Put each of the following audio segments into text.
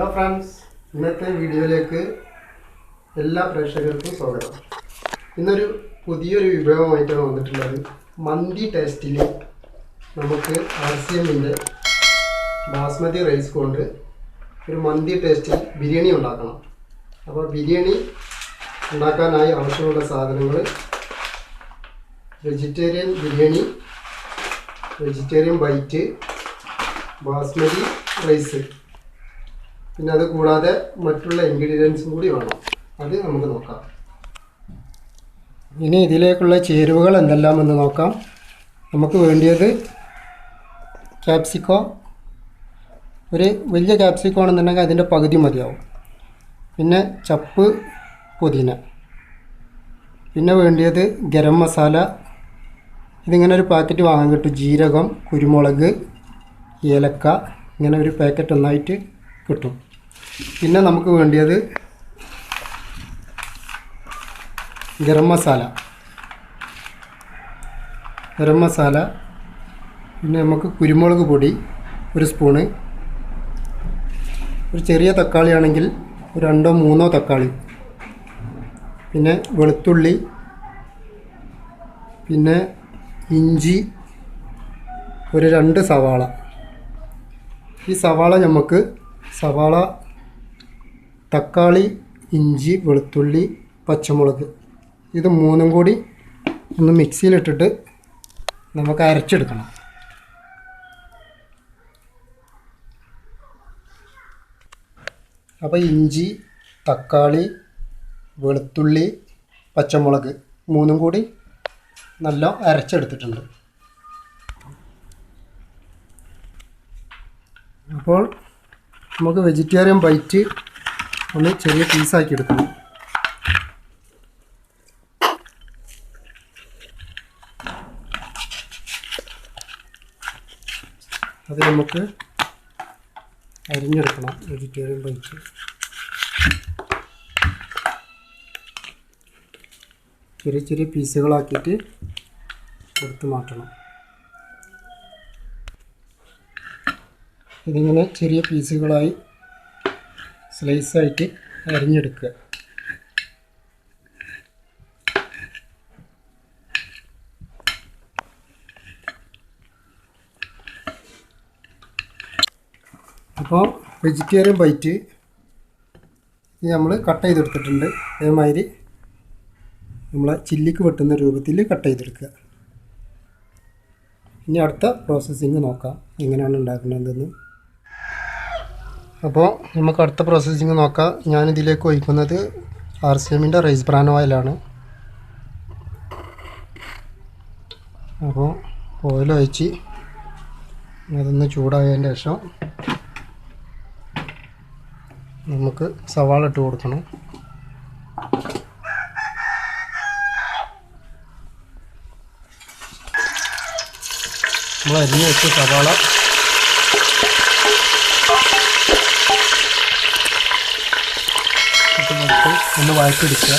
Hello friends ഇന്നത്തെ വീഡിയോയിലേക്ക് എല്ലാ പ്രേക്ഷകർക്കും സ്വാഗതം. ഇന്നൊരു പുതിയൊരു വിഭവമായിട്ടാണ് വന്നിട്ടുള്ളത്. മന്തി ടേസ്റ്റിൽ നമുക്ക് ആർ സി എമ്മിന്റെ ബാസ്മതി റൈസ് കൊണ്ട് ഒരു മന്തി ടേസ്റ്റിൽ ബിരിയാണി ഉണ്ടാക്കണം. അപ്പോൾ ബിരിയാണി ഉണ്ടാക്കാനായി ആവശ്യമുള്ള സാധനങ്ങൾ vegetarian biryani vegetarian bite basmati rice പിന്നെ അത് കൂടാതെ മറ്റുള്ള ഇൻഗ്രീഡിയൻസും കൂടി വേണം. അത് നമുക്ക് നോക്കാം. ഇനി ഇതിലേക്കുള്ള ചേരുവകൾ എന്തെല്ലാം എന്ന് നോക്കാം. നമുക്ക് വേണ്ടിയത് ക്യാപ്സിക്കോ ഒരു വലിയ ക്യാപ്സിക്കോ ആണെന്നുണ്ടെങ്കിൽ അതിന്റെ പകുതി മതിയാവും. പിന്നെ ചപ്പ് പുതിന. പിന്നെ വേണ്ടിയത് ഗരം മസാല. ഇതിങ്ങനെ ഒരു പാക്കറ്റ് വാങ്ങാൻ കിട്ടും. ജീരകം കുരുമുളക് ഏലക്ക ഇങ്ങനെ ഒരു പാക്കറ്റ് ഒന്നായിട്ട് കിട്ടും. പിന്നെ നമുക്ക് വേണ്ടിയത് ഗരം മസാല. ഗരം മസാല പിന്നെ നമുക്ക് കുരുമുളക് പൊടി ഒരു സ്പൂണ്. ഒരു ചെറിയ തക്കാളി ആണെങ്കിൽ രണ്ടോ മൂന്നോ തക്കാളി. പിന്നെ വെളുത്തുള്ളി പിന്നെ ഇഞ്ചി ഒരു രണ്ട് സവാള. ഈ സവാള നമുക്ക് സവാള തക്കാളി ഇഞ്ചി വെളുത്തുള്ളി പച്ചമുളക്. ഇത് മൂന്നും കൂടി ഒന്ന് മിക്സിയിലിട്ടിട്ട് നമുക്ക് അരച്ചെടുക്കണം. അപ്പോൾ ഇഞ്ചി തക്കാളി വെളുത്തുള്ളി പച്ചമുളക് മൂന്നും കൂടി നല്ല അരച്ചെടുത്തിട്ടുണ്ട്. അപ്പോൾ നമുക്ക് വെജിറ്റേറിയൻ ബൈറ്റ് ഒന്ന് ചെറിയ പീസാക്കി എടുക്കണം. അത് നമുക്ക് അരിഞ്ഞെടുക്കണം വെജിറ്റേറിയൻ ബൈറ്റ് ചെറിയ ചെറിയ പീസുകളാക്കിയിട്ട് എടുത്ത് മാറ്റണം. ഇതിങ്ങനെ ചെറിയ പീസുകളായി സ്ലൈസായിട്ട് അരിഞ്ഞെടുക്കുക. അപ്പോൾ വെജിറ്റേറിയൻ ബൈറ്റ് നമ്മൾ കട്ട് ചെയ്തെടുത്തിട്ടുണ്ട്. അതേമാതിരി നമ്മളെ ചില്ലിക്ക് വെട്ടുന്ന രൂപത്തിൽ കട്ട് ചെയ്തെടുക്കുക. ഇനി അടുത്ത പ്രോസസ്സിങ് നോക്കാം. എങ്ങനെയാണ് ഉണ്ടാക്കുന്നതെന്ന്. അപ്പോൾ നമുക്ക് അടുത്ത പ്രോസസ്സിങ് നോക്കാം. ഞാനിതിലേക്ക് ഒഴിക്കുന്നത് ആർ സി എമ്മിന്റെ റൈസ് ബ്രാൻ ഓയിലാണ് അപ്പോൾ ഓയിൽ ഒഴിച്ച് അതൊന്ന് ചൂടായതിന്റെ ശേഷം നമുക്ക് സവാള ഇട്ട് കൊടുക്കണം. നമ്മൾ അരിഞ്ഞ് വെച്ച് സവാള നമുക്ക് ഒന്ന് വഴറ്റിയെടുക്കുക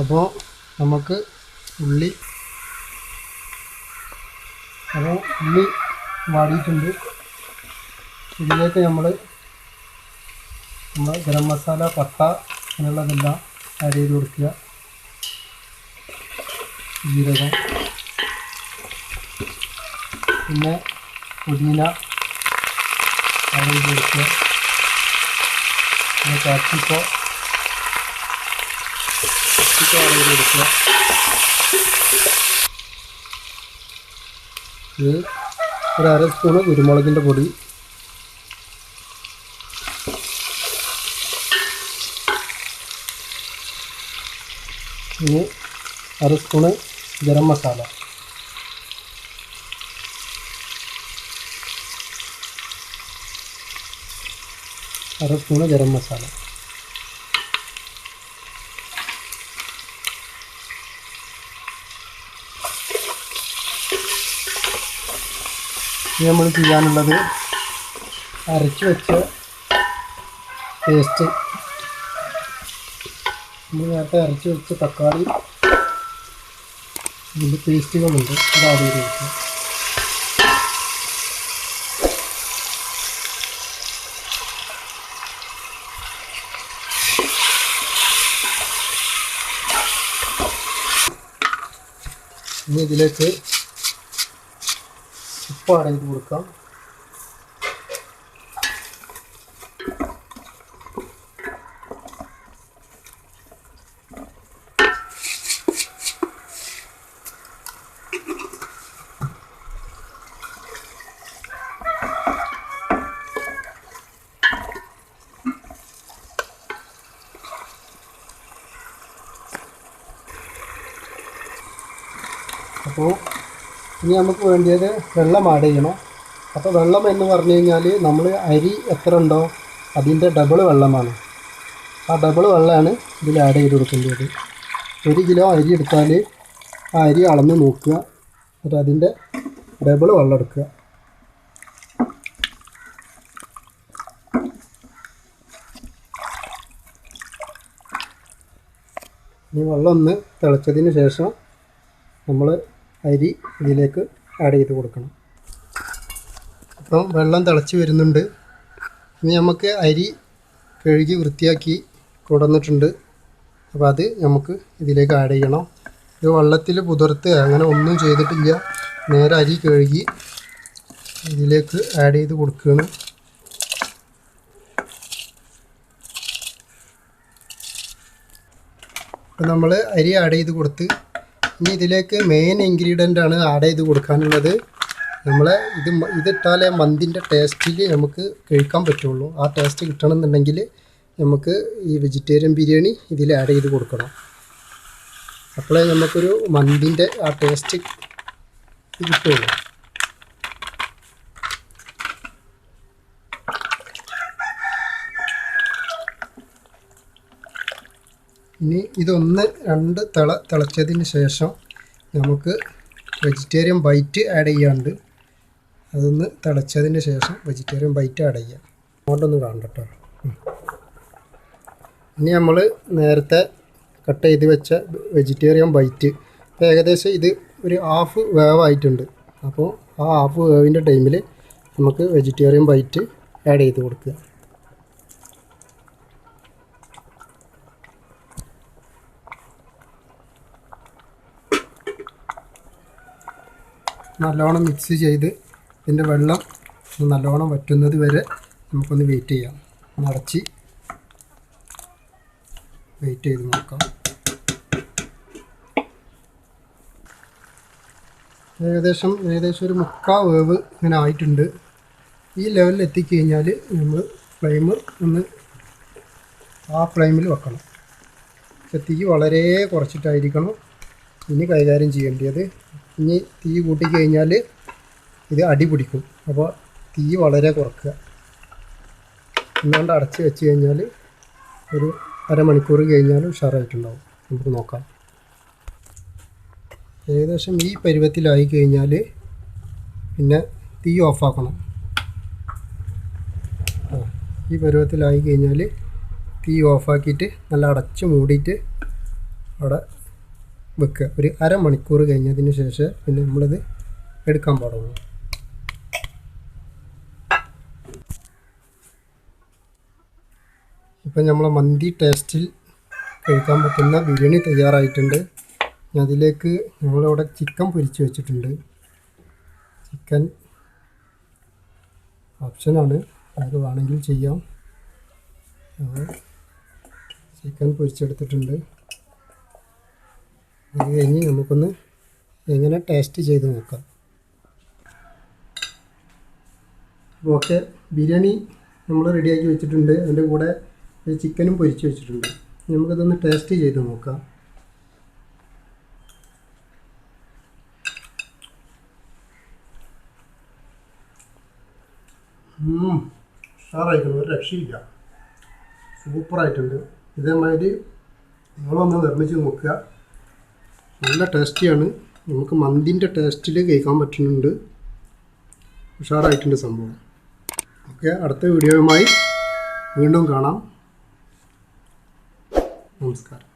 അപ്പോൾ നമുക്ക് ഉള്ളി അപ്പോൾ ഉള്ളി വാടിയിട്ടുണ്ട്. ഇതിലേക്ക് നമ്മൾ നമ്മൾ ഗരം മസാല പട്ട അങ്ങനെയുള്ളതെല്ലാം ആഡ് ചെയ്ത് കൊടുക്കുക. ജീരകം. പിന്നെ പുതിന ആഡ് ചെയ്ത് കൊടുക്കുക. പിന്നെ കാപ്സിക്കോ കാപ്സിക്കോ ആഡ് ചെയ്ത് കൊടുക്കുക. ഒരു അര സ്പൂണ് കുരുമുളകിന്റെ പൊടി ഇനി അര സ്പൂണ് ഗരം മസാല. അര സ്പൂണ് ഗരം മസാല. ഇനി നമ്മൾ ചെയ്യാനുള്ളത് അരച്ച് വെച്ച പേസ്റ്റ് നമ്മൾ നേരത്തെ അരച്ച് വെച്ച തക്കാളി ഇതിന്റെ പേസ്റ്റുകളുണ്ട്. അത് ആദ്യം വെക്കുക ഇനി ഇതിലേക്ക് ഉപ്പ് ആഡ് ചെയ്ത് കൊടുക്കാം. അപ്പോൾ ഇനി നമുക്ക് വേണ്ടിയത് വെള്ളം ആഡ് ചെയ്യണം. അപ്പോൾ വെള്ളം എന്ന് പറഞ്ഞു കഴിഞ്ഞാൽ നമ്മൾ അരി എത്ര ഉണ്ടോ അതിന്റെ ഡബിൾ വെള്ളമാണ്. ആ ഡബിൾ വെള്ളമാണ് ഇതിൽ ആഡ് ചെയ്ത് കൊടുക്കേണ്ടത്. ഒരു കിലോ അരി എടുത്താൽ ആ അരി അളന്ന് നോക്കുക. എന്നിട്ട് അതിന്റെ ഡബിൾ വെള്ളം എടുക്കുക. ഇനി വെള്ളം ഒന്ന് തിളച്ചതിന് ശേഷം നമ്മൾ അരി ഇതിലേക്ക് ആഡ് ചെയ്ത് കൊടുക്കണം. അപ്പം വെള്ളം തിളച്ച് വരുന്നുണ്ട്. ഇനി നമുക്ക് അരി കഴുകി വൃത്തിയാക്കി കൊടുന്നിട്ടുണ്ട്. അപ്പോൾ അത് നമുക്ക് ഇതിലേക്ക് ആഡ് ചെയ്യണം. ഇത് വെള്ളത്തിൽ പുതിർത്ത് അങ്ങനെ ഒന്നും ചെയ്തിട്ടില്ല. നേരെ അരി കഴുകി ഇതിലേക്ക് ആഡ് ചെയ്ത് കൊടുക്കുകയാണ്. അപ്പം നമ്മൾ അരി ആഡ് ചെയ്ത് കൊടുത്ത് ഇനി ഇതിലേക്ക് മെയിൻ ഇൻഗ്രീഡിയന്റ് ആണ് ആഡ് ചെയ്ത് കൊടുക്കാനുള്ളത്. നമ്മൾ ഇത് ഇതിട്ടാലേ മന്തിന്റെ ടേസ്റ്റിൽ നമുക്ക് കഴിക്കാൻ പറ്റുള്ളൂ. ആ ടേസ്റ്റ് കിട്ടണമെന്നുണ്ടെങ്കിൽ നമുക്ക് ഈ വെജിറ്റേറിയൻ ബിരിയാണി ഇതിൽ ആഡ് ചെയ്ത് കൊടുക്കണം. അപ്പോഴേ നമുക്കൊരു മന്തിന്റെ ആ ടേസ്റ്റ് കിട്ടുള്ളൂ. ഇനി ഇതൊന്ന് രണ്ട് തിള തിളച്ചതിന് ശേഷം നമുക്ക് വെജിറ്റേറിയൻ ബൈറ്റ് ആഡ് ചെയ്യാണ്ട് അതൊന്ന് തിളച്ചതിന് ശേഷം വെജിറ്റേറിയൻ ബൈറ്റ് ആഡ് ചെയ്യാം. അങ്ങോട്ടൊന്ന് കാണട്ടോ ഇനി നമ്മൾ നേരത്തെ കട്ട് ചെയ്ത് വെച്ച വെജിറ്റേറിയൻ ബൈറ്റ് ഇപ്പോൾ ഏകദേശം ഇത് ഒരു ഹാഫ് വേവായിട്ടുണ്ട് അപ്പോൾ ആ ഹാഫ് വേവിന്റെ ടൈമിൽ നമുക്ക് വെജിറ്റേറിയൻ ബൈറ്റ് ആഡ് ചെയ്ത് കൊടുക്കുക. നല്ലോണം മിക്സ് ചെയ്ത് ഇതിന്റെ വെള്ളം നല്ലോണം വറ്റുന്നത് വരെ നമുക്കൊന്ന് വെയിറ്റ് ചെയ്യാം. നടച്ച് വെയിറ്റ് ചെയ്ത് നോക്കാം. ഏകദേശം ഏകദേശം ഒരു മുക്കാ വേവ് ഇങ്ങനെ ആയിട്ടുണ്ട്. ഈ ലെവലിൽ എത്തിക്കഴിഞ്ഞാൽ നമ്മൾ ഫ്ലെയിം ഒന്ന് ആ ഫ്ലെയിമിൽ വെക്കണം. എത്തിക്ക് വളരെ കുറച്ചിട്ടായിരിക്കണം ഇനി കൈകാര്യം ചെയ്യേണ്ടത്. ഇനി തീ കൂട്ടിക്കഴിഞ്ഞാൽ ഇത് അടി പിടിക്കും. അപ്പോൾ തീ വളരെ കുറക്കുക. എന്നാണ്ട് അടച്ച് വെച്ച് കഴിഞ്ഞാൽ ഒരു അരമണിക്കൂർ കഴിഞ്ഞാൽ ഉഷാറായിട്ടുണ്ടാവും. നമുക്ക് നോക്കാം. ഏകദേശം ഈ പരുവത്തിലായി കഴിഞ്ഞാൽ പിന്നെ തീ ഓഫാക്കണം. ഈ പരുവത്തിലായി കഴിഞ്ഞാൽ തീ ഓഫാക്കിയിട്ട് നല്ല അടച്ച് മൂടിയിട്ട് അവിടെ വെക്കുക. ഒരു അരമണിക്കൂർ കഴിഞ്ഞതിന് ശേഷം പിന്നെ നമ്മളത് എടുക്കാൻ പാടുള്ളൂ. ഇപ്പം നമ്മളെ മന്തി ടേസ്റ്റിൽ കഴിക്കാൻ പറ്റുന്ന ബിരിയാണി തയ്യാറായിട്ടുണ്ട്. അതിലേക്ക് നമ്മളിവിടെ ചിക്കൻ പൊരിച്ച് വെച്ചിട്ടുണ്ട്. ചിക്കൻ ഓപ്ഷനാണ് അത് വേണമെങ്കിൽ ചെയ്യാം. ചിക്കൻ പൊരിച്ചെടുത്തിട്ടുണ്ട്. അത് കഴിഞ്ഞ് നമുക്കൊന്ന് എങ്ങനെ ടേസ്റ്റ് ചെയ്ത് നോക്കാം. ഓക്കെ ബിരിയാണി നമ്മൾ റെഡിയാക്കി വെച്ചിട്ടുണ്ട്. അതിന്റെ കൂടെ ചിക്കനും പൊരിച്ച് വെച്ചിട്ടുണ്ട്. നമുക്കതൊന്ന് ടേസ്റ്റ് ചെയ്ത് നോക്കാം. ഉഷാറായിരിക്കണം ഒരു രക്ഷയില്ല. സൂപ്പറായിട്ടുണ്ട് ഇതേമാതിരി നിങ്ങളൊന്ന് നിർമ്മിച്ച് നോക്കുക. നല്ല ടേസ്റ്റിയാണ്. നമുക്ക് മന്തിന്റെ ടേസ്റ്റിൽ കേൾക്കാൻ പറ്റുന്നുണ്ട്. ഉഷാറായിട്ടുണ്ട് സംഭവം. ഓക്കെ അടുത്ത വീഡിയോയുമായി വീണ്ടും കാണാം. നമസ്കാരം.